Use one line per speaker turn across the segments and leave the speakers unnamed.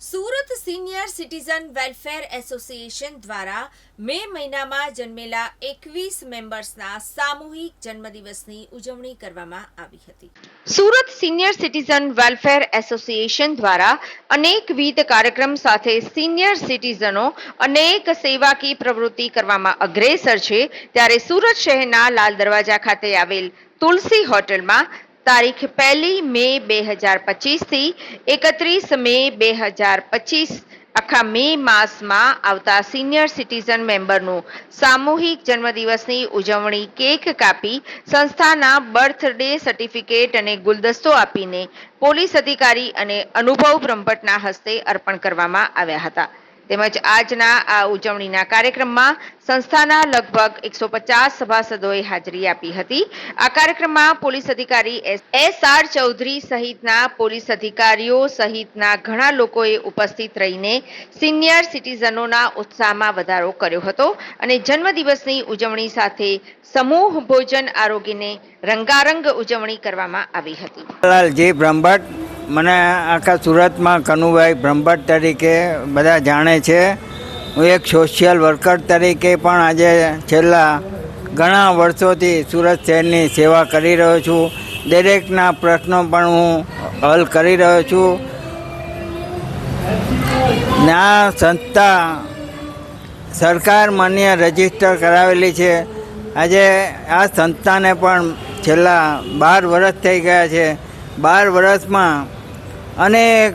Surat senior citizen welfare association દ્વારા May મહિનામાં જન્મેલા એકવીસ મેમ્બર્સના સામૂહિક જન્મદિવસની ઉજવણી કરવામાં આવી હતી. Surat senior citizen welfare association દ્વારા અનેકવિધ કાર્યક્રમ સાથે સિનિયર સિટીઝનો અનેક સેવાકી પ્રવૃત્તિ કરવામાં અગ્રેસર છે. ત્યારે સુરત શહેરના લાલ દરવાજા ખાતે આવેલ તુલસી હોટલમાં તારીખ પહેલી મે બે હજાર પચીસથી એકત્રીસ મે બે હજાર પચીસ આખા મે માસમાં આવતા સિનિયર સિટીઝન મેમ્બરનું સામૂહિક જન્મદિવસની ઉજવણી કેક કાપી સંસ્થાના બર્થડે સર્ટિફિકેટ અને ગુલદસ્તો આપીને પોલીસ અધિકારી અને અનુભવ બ્રહ્મભટ્ટના હસ્તે અર્પણ કરવામાં આવ્યા હતા. તેમજ આજના આ ઉજવણીના કાર્યક્રમમાં સંસ્થાના લગભગ એકસો પચાસ સભાસદોએ હાજરી આપી હતી. આ કાર્યક્રમમાં પોલીસ અધિકારી એસ આર ચૌધરી સહિતના પોલીસ અધિકારીઓ સહિતના ઘણા લોકોએ ઉપસ્થિત રહીને સિનિયર સિટીઝનોના ઉત્સાહમાં વધારો કર્યો હતો અને જન્મદિવસની ઉજવણી સાથે સમૂહ ભોજન આરોગ્યને રંગારંગ ઉજવણી કરવામાં આવી હતી.
મને આખા સુરતમાં કનુભાઈ બ્રહ્મભટ્ટ તરીકે બધા જાણે છે. હું એક સોશિયલ વર્કર તરીકે પણ આજે છેલ્લા ઘણા વર્ષોથી સુરત શહેરની સેવા કરી રહ્યો છું. દરેકના પ્રશ્નો પણ હું હલ કરી રહ્યો છું. ને આ સંસ્થા સરકાર માન્ય રજિસ્ટર કરાવેલી છે. આજે આ સંસ્થાને પણ છેલ્લા બાર વર્ષ થઈ ગયા છે. બાર વર્ષમાં અનેક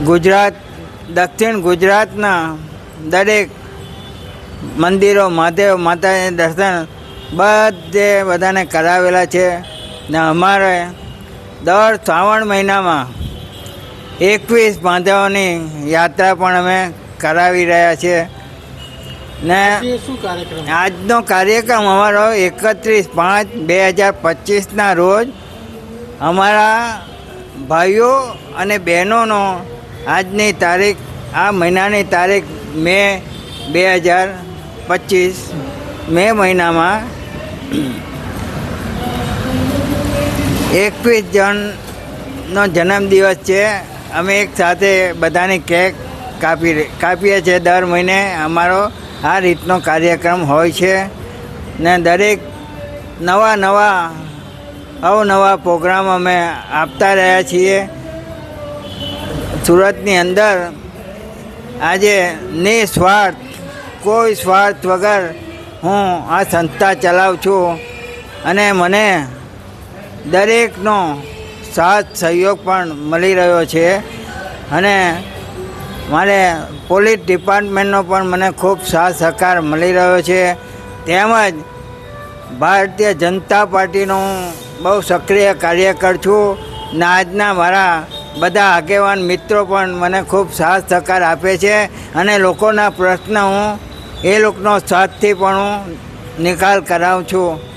ગુજરાત દક્ષિણ ગુજરાતના દરેક મંદિરો મહાદેવ માતાજીના દર્શન બધે બધાને કરાવેલા છે. ને અમારે દર શ્રાવણ મહિનામાં એકવીસ બાંધવોની યાત્રા પણ અમે કરાવી રહ્યા છીએ ને
શું
આજનો કાર્યક્રમ અમારો એકત્રીસ પાંચ બે હજાર પચીસના રોજ અમારા ભાઈઓ અને બહેનોનો આજની તારીખ, આ મહિનાની તારીખ મે બે હજાર પચીસ, મે મહિનામાં એકવીસ જણનો જન્મદિવસ છે. અમે એક સાથે બધાની કેક કાપી કાપીએ છીએ દર મહિને. અમારો આ રીતનો કાર્યક્રમ હોય છે. ને દરેક નવા નવા અવનવા પ્રોગ્રામ અમે આપતા રહ્યા છીએ. સુરતની અંદર આજે નિસ્વાર્થ, કોઈ સ્વાર્થ વગર હું આ સંસ્થા ચલાવું છું. અને મને દરેકનો સાથ સહયોગ પણ મળી રહ્યો છે. અને મારે પોલીસ ડિપાર્ટમેન્ટનો પણ મને ખૂબ સાથ સહકાર મળી રહ્યો છે. તેમજ ભારતીય જનતા પાર્ટીનો બહુ સક્રિય કાર્યકર છું. ને આજના મારા બધા આગેવાન મિત્રો પણ મને ખૂબ સાથ સહકાર આપે છે અને લોકોના પ્રશ્ન હું એ લોકોનો સાથથી પણ હું નિકાલ કરાવું છું.